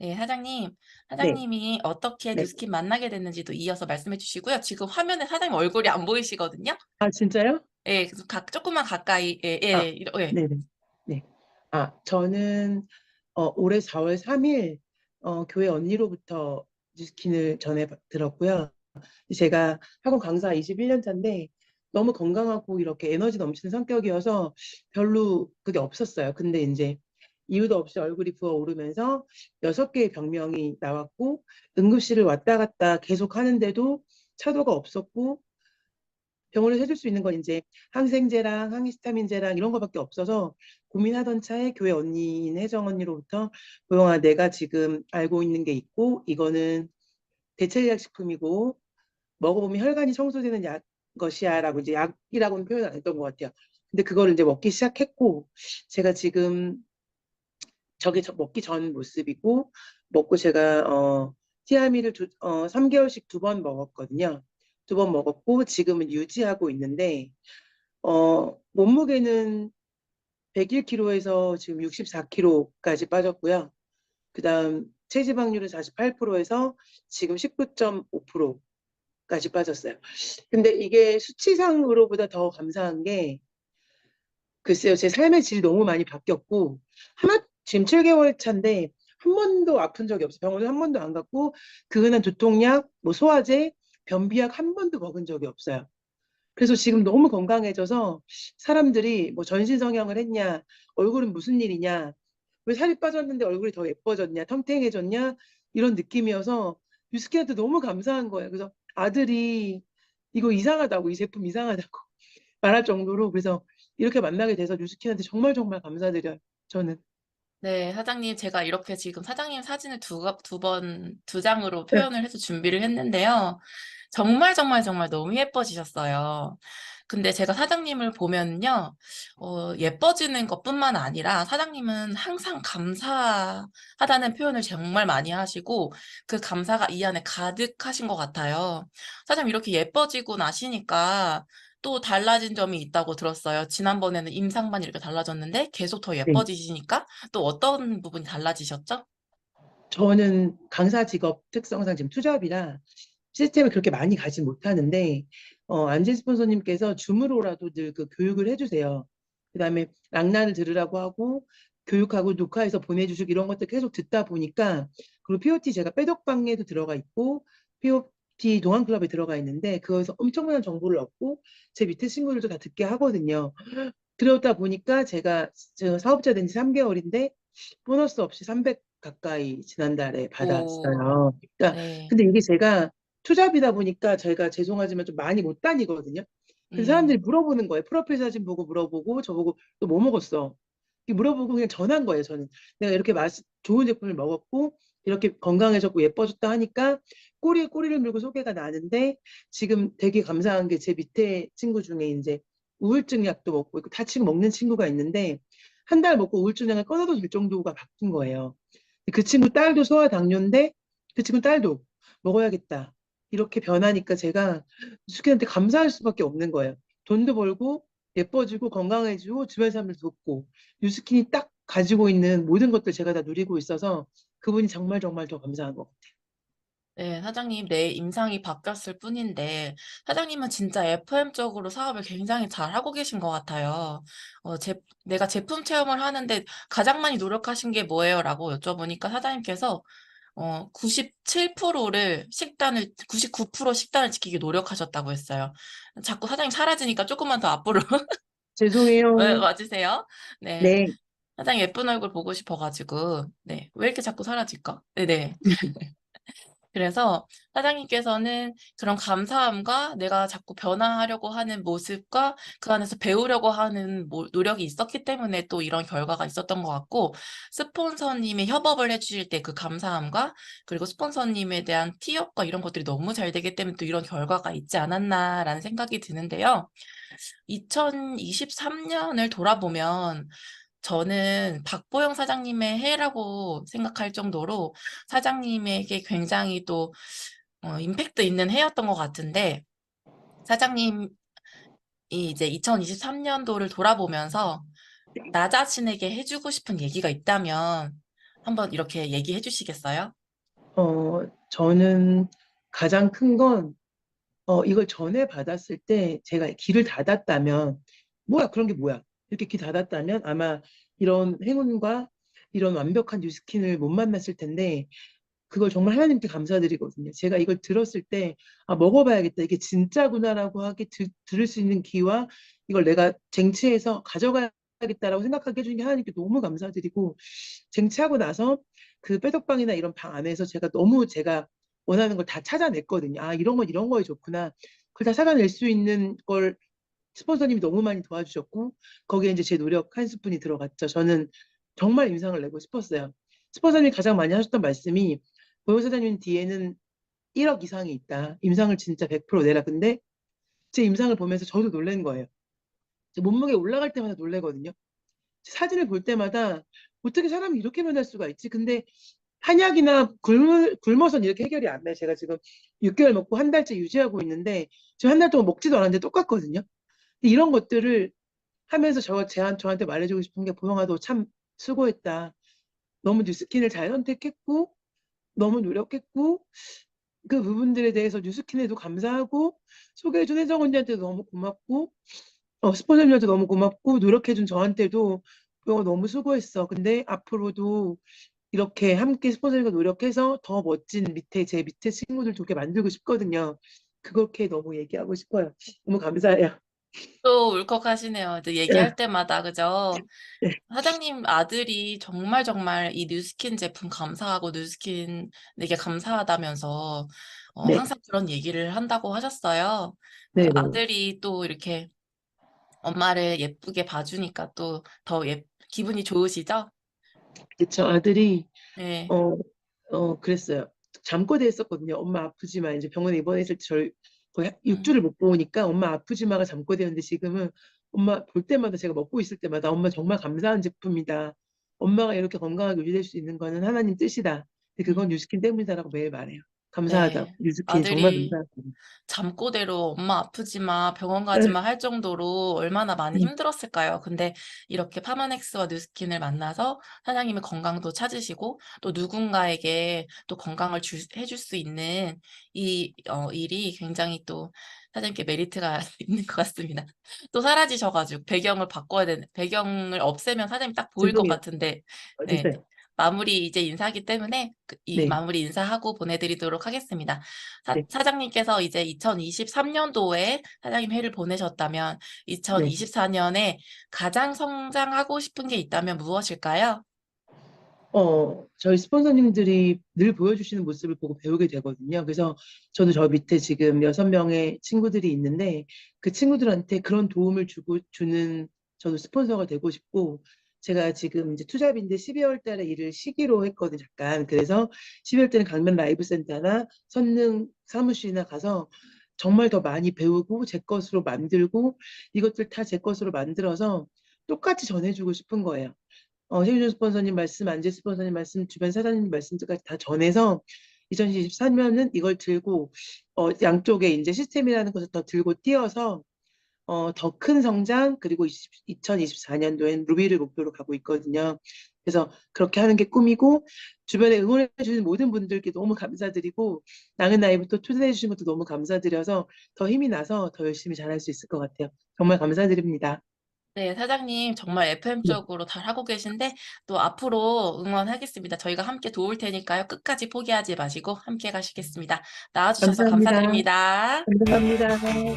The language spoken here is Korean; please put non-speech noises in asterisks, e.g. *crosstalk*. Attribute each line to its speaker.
Speaker 1: 네, 사장님.
Speaker 2: 네,
Speaker 1: 사장님이 어떻게
Speaker 2: 네.
Speaker 1: 뉴스킨 만나게 됐는지도 이어서 말씀해 주시고요. 지금 화면에 사장님 얼굴이 안 보이시거든요.
Speaker 2: 아, 진짜요?
Speaker 1: 예, 그래서 각, 조금만 가까이, 예,
Speaker 2: 아,
Speaker 1: 예, 이러, 예.
Speaker 2: 네네. 네. 아, 저는 어, 올해 4월 3일 어, 교회 언니로부터 뉴스킨을 전해 들었고요. 제가 학원 강사 21년 차인데 너무 건강하고 이렇게 에너지 넘치는 성격이어서 별로 그게 없었어요. 근데 이제 이유도 없이 얼굴이 부어오르면서 여섯 개의 병명이 나왔고 응급실을 왔다 갔다 계속 하는데도 차도가 없었고 병원에서 해줄 수 있는 건 이제 항생제랑 항히스타민제랑 이런 거밖에 없어서 고민하던 차에 교회 언니인 혜정 언니로부터 보영아 내가 지금 알고 있는 게 있고 이거는 대체의학식품이고 먹어보면 혈관이 청소되는 약 것이야 라고 이제 약이라고는 표현 안 했던 것 같아요. 근데 그거를 이제 먹기 시작했고 제가 지금 저게 저- 먹기 전 모습이고 먹고 제가 어 티아미를 두, 어 3개월씩 두 번 먹었거든요. 두 번 먹었고 지금은 유지하고 있는데 어 몸무게는 101kg에서 지금 64kg까지 빠졌고요. 그 다음 체지방률은 48%에서 지금 19.5%까지 빠졌어요. 근데 이게 수치상으로보다 더 감사한 게 글쎄요, 제 삶의 질이 너무 많이 바뀌었고 하나 지금 7개월 차인데 한 번도 아픈 적이 없어요. 병원에 한 번도 안 갔고 그은한 두통약, 뭐 소화제, 변비약 한 번도 먹은 적이 없어요. 그래서 지금 너무 건강해져서 사람들이 뭐 전신 성형을 했냐, 얼굴은 무슨 일이냐, 왜 살이 빠졌는데 얼굴이 더 예뻐졌냐, 텅탱해졌냐 이런 느낌이어서 유스키한테 너무 감사한 거예요. 그래서 아들이 이거 이상하다고 이 제품 이상하다고 *laughs* 말할 정도로 그래서 이렇게 만나게 돼서 유스키한테 정말 정말 감사드려요. 저는.
Speaker 1: 네, 사장님, 제가 이렇게 지금 사장님 사진을 두, 가- 두 번, 두 장으로
Speaker 2: 네.
Speaker 1: 표현을 해서 준비를 했는데요. 정말, 정말, 정말 너무 예뻐지셨어요. 근데 제가 사장님을 보면요, 어, 예뻐지는 것뿐만 아니라 사장님은 항상 감사하다는 표현을 정말 많이 하시고 그 감사가 이 안에 가득하신 것 같아요. 사장님 이렇게 예뻐지고 나시니까 또 달라진 점이 있다고 들었어요. 지난번에는 임상만 이렇게 달라졌는데 계속 더
Speaker 2: 네.
Speaker 1: 예뻐지시니까 또 어떤 부분이 달라지셨죠?
Speaker 2: 저는 강사 직업 특성상 지금 투잡이라 시스템을 그렇게 많이 가지 못하는데 어, 안재 스폰서님께서 줌으로라도 늘 그 교육을 해주세요. 그다음에 락나를 들으라고 하고 교육하고 녹화해서 보내주시고 이런 것들 계속 듣다 보니까 그리고 POT 제가 빼덕방에도 들어가 있고 POT 동안 클럽에 들어가 있는데 그거에서 엄청난 정보를 얻고 제 밑에 친구들도 다 듣게 하거든요. 그러다 보니까 제가 저 사업자 된 지 3개월인데 보너스 없이 300 가까이 지난달에 받았어요. 그러니까
Speaker 1: 네.
Speaker 2: 근데 이게 제가 투잡이다 보니까 제가 죄송하지만 좀 많이 못 다니거든요. 그래서
Speaker 1: 음.
Speaker 2: 사람들이 물어보는 거예요. 프로필 사진 보고 물어보고 저보고 또 뭐 먹었어? 물어보고 그냥 전한 거예요. 저는 내가 이렇게 맛 좋은 제품을 먹었고 이렇게 건강해졌고 예뻐졌다 하니까 꼬리에 꼬리를 물고 소개가 나는데 지금 되게 감사한 게 제 밑에 친구 중에 이제 우울증 약도 먹고 있고 다 지금 먹는 친구가 있는데 한 달 먹고 우울증 약을 끊어도 될 정도가 바뀐 거예요. 그 친구 딸도 소아 당뇨인데 그 친구 딸도 먹어야겠다. 이렇게 변하니까 제가 유스킨한테 감사할 수밖에 없는 거예요. 돈도 벌고 예뻐지고 건강해지고 주변 사람들 돕고 유스킨이 딱 가지고 있는 모든 것들 제가 다 누리고 있어서 그분이 정말 정말 더 감사한 것 같아요.
Speaker 1: 네, 사장님, 내 임상이 바뀌었을 뿐인데, 사장님은 진짜 FM적으로 사업을 굉장히 잘 하고 계신 것 같아요. 어, 제, 내가 제품 체험을 하는데 가장 많이 노력하신 게 뭐예요? 라고 여쭤보니까 사장님께서 어, 97%를 식단을, 99% 식단을 지키기 노력하셨다고 했어요. 자꾸 사장님 사라지니까 조금만 더 앞으로 *laughs*
Speaker 2: 죄송해요.
Speaker 1: 네, 와주세요. 네.
Speaker 2: 네.
Speaker 1: 사장님 예쁜 얼굴 보고 싶어가지고, 네. 왜 이렇게 자꾸 사라질까? 네네. *laughs* 그래서 사장님께서는 그런 감사함과 내가 자꾸 변화하려고 하는 모습과 그 안에서 배우려고 하는 모- 노력이 있었기 때문에 또 이런 결과가 있었던 것 같고 스폰서님이 협업을 해주실 때 그 감사함과 그리고 스폰서님에 대한 티업과 이런 것들이 너무 잘 되기 때문에 또 이런 결과가 있지 않았나라는 생각이 드는데요. 2023년을 돌아보면 저는 박보영 사장님의 해라고 생각할 정도로 사장님에게 굉장히 또 어, 임팩트 있는 해였던 것 같은데 사장님이 이제 2023년도를 돌아보면서 나 자신에게 해주고 싶은 얘기가 있다면 한번 이렇게 얘기해 주시겠어요?
Speaker 2: 어, 저는 가장 큰 건, 어, 이걸 전에 받았을 때 제가 길을 닫았다면, 뭐야, 그런 게 뭐야? 이렇게 길 닫았다면 아마 이런 행운과 이런 완벽한 뉴스킨을 못 만났을 텐데, 그걸 정말 하나님께 감사드리거든요. 제가 이걸 들었을 때, 아, 먹어봐야겠다. 이게 진짜구나라고 하게 들, 들을 수 있는 귀와 이걸 내가 쟁취해서 가져가야 겠다라고 생각하게 해주신 게 하나님께 너무 감사드리고, 쟁취하고 나서 그 빼덕방이나 이런 방 안에서 제가 너무 제가 원하는 걸 다 찾아냈거든요. 아, 이런 건 이런 거에 좋구나. 그걸 다 찾아낼 수 있는 걸 스폰서님이 너무 많이 도와주셨고, 거기에 이제 제 노력 한 스푼이 들어갔죠. 저는 정말 임상을 내고 싶었어요. 스폰서님이 가장 많이 하셨던 말씀이, 보호사장님 뒤에는 1억 이상이 있다. 임상을 진짜 100% 내라. 근데 제 임상을 보면서 저도 놀란 거예요. 제 몸무게 올라갈 때마다 놀래거든요. 사진을 볼 때마다 어떻게 사람이 이렇게 변할 수가 있지? 근데 한약이나 굶을, 굶어서는 이렇게 해결이 안 돼요. 제가 지금 6개월 먹고 한 달째 유지하고 있는데 지금 한달 동안 먹지도 않았는데 똑같거든요. 이런 것들을 하면서 저, 제한, 저한테 말해주고 싶은 게 보영아 도 참 수고했다. 너무 뉴스킨을 잘 선택했고 너무 노력했고 그 부분들에 대해서 뉴스킨에도 감사하고 소개해준 혜정 언니한테도 너무 고맙고 어, 스폰서님한테 너무 고맙고 노력해준 저한테도 보영아 너무 수고했어. 근데 앞으로도 이렇게 함께 스폰서님과 노력해서 더 멋진 밑에 제 밑에 친구들 좋게 만들고 싶거든요. 그렇게 너무 얘기하고 싶어요. 너무 감사해요.
Speaker 1: 또 울컥하시네요. 이제 얘기할 때마다, 그죠?
Speaker 2: 네.
Speaker 1: 사장님 아들이 정말 정말 이 뉴스킨 제품 감사하고 뉴스킨에게 감사하다면서 어,
Speaker 2: 네,
Speaker 1: 항상 그런 얘기를 한다고 하셨어요. 그
Speaker 2: 네, 네.
Speaker 1: 아들이 또 이렇게 엄마를 예쁘게 봐주니까 또 더 예, 기분이 좋으시죠?
Speaker 2: 그쵸. 아들이
Speaker 1: 네.
Speaker 2: 어, 어, 그랬어요. 잠꼬대 했었거든요. 엄마 아프지 마. 이제 병원에 입원했을 때 저를
Speaker 1: 음.
Speaker 2: 6주를 못 보니까 엄마 아프지 마가 잠꼬대였는데 지금은 엄마 볼 때마다 제가 먹고 있을 때마다 엄마 정말 감사한 제품이다. 엄마가 이렇게 건강하게 유지될 수 있는 거는 하나님 뜻이다. 근데 그건
Speaker 1: 음.
Speaker 2: 뉴스킨 때문이다라고 매일 말해요. 감사하다고.
Speaker 1: 네.
Speaker 2: 뉴스킨이 정말
Speaker 1: 아들이
Speaker 2: 감사하다고.
Speaker 1: 잠꼬대로 엄마 아프지 마, 병원 가지 마 할 정도로 얼마나 많이
Speaker 2: 음.
Speaker 1: 힘들었을까요? 근데 이렇게 파마넥스와 뉴스킨을 만나서 사장님의 건강도 찾으시고 또 누군가에게 또 건강을 줄, 해줄 수 있는 이 어, 일이 굉장히 또 사장님께 메리트가 *laughs* 있는 것 같습니다. 또 사라지셔가지고 배경을 바꿔야 되는, 배경을 없애면 사장님 딱 보일 것
Speaker 2: 죄송해요.
Speaker 1: 같은데,
Speaker 2: 어,
Speaker 1: 네.
Speaker 2: 됐어요.
Speaker 1: 마무리 이제 인사하기 때문에 그- 이
Speaker 2: 네.
Speaker 1: 마무리 인사하고 보내드리도록 하겠습니다. 사,
Speaker 2: 네.
Speaker 1: 사장님께서 이제 2023년도에 사장님 회를 보내셨다면
Speaker 2: 네.
Speaker 1: 2024년에 가장 성장하고 싶은 게 있다면 무엇일까요?
Speaker 2: 어, 저희 스폰서님들이 늘 보여주시는 모습을 보고 배우게 되거든요. 그래서 저도 저 밑에 지금 여섯 명의 친구들이 있는데 그 친구들한테 그런 도움을 주고 주는 저도 스폰서가 되고 싶고 제가 지금 이제 투잡인데 12월 달에 일을 시기로 했거든요. 잠깐. 그래서 12월 때는 강남 라이브 센터나 선릉 사무실이나 가서 정말 더 많이 배우고 제 것으로 만들고 이것들 다 제 것으로 만들어서 똑같이 전해주고 싶은 거예요. 어, 최윤준 스폰서님 말씀, 안재 스폰서님 말씀, 주변 사장님 말씀까지 다 전해서 2023년은 이걸 들고 어, 양쪽에 이제 시스템이라는 것을 더 들고 뛰어서 어, 더 큰 성장 그리고 2024년도엔 루비를 목표로 가고 있거든요. 그래서 그렇게 하는 게 꿈이고 주변에 응원해 주는 모든 분들께 너무 감사드리고 나는 나이부터 초대해 주신 것도 너무 감사드려서 더 힘이 나서 더 열심히 잘할 수 있을 것 같아요. 정말 감사드립니다.
Speaker 1: 네, 사장님 정말 FM
Speaker 2: 네.
Speaker 1: 잘 하고 계신데 또 앞으로 응원하겠습니다. 저희가 함께 도울 테니까요. 끝까지 포기하지 마시고 함께 가시겠습니다. 나와주셔서
Speaker 2: 감사합니다.
Speaker 1: 감사드립니다.
Speaker 2: 감사합니다.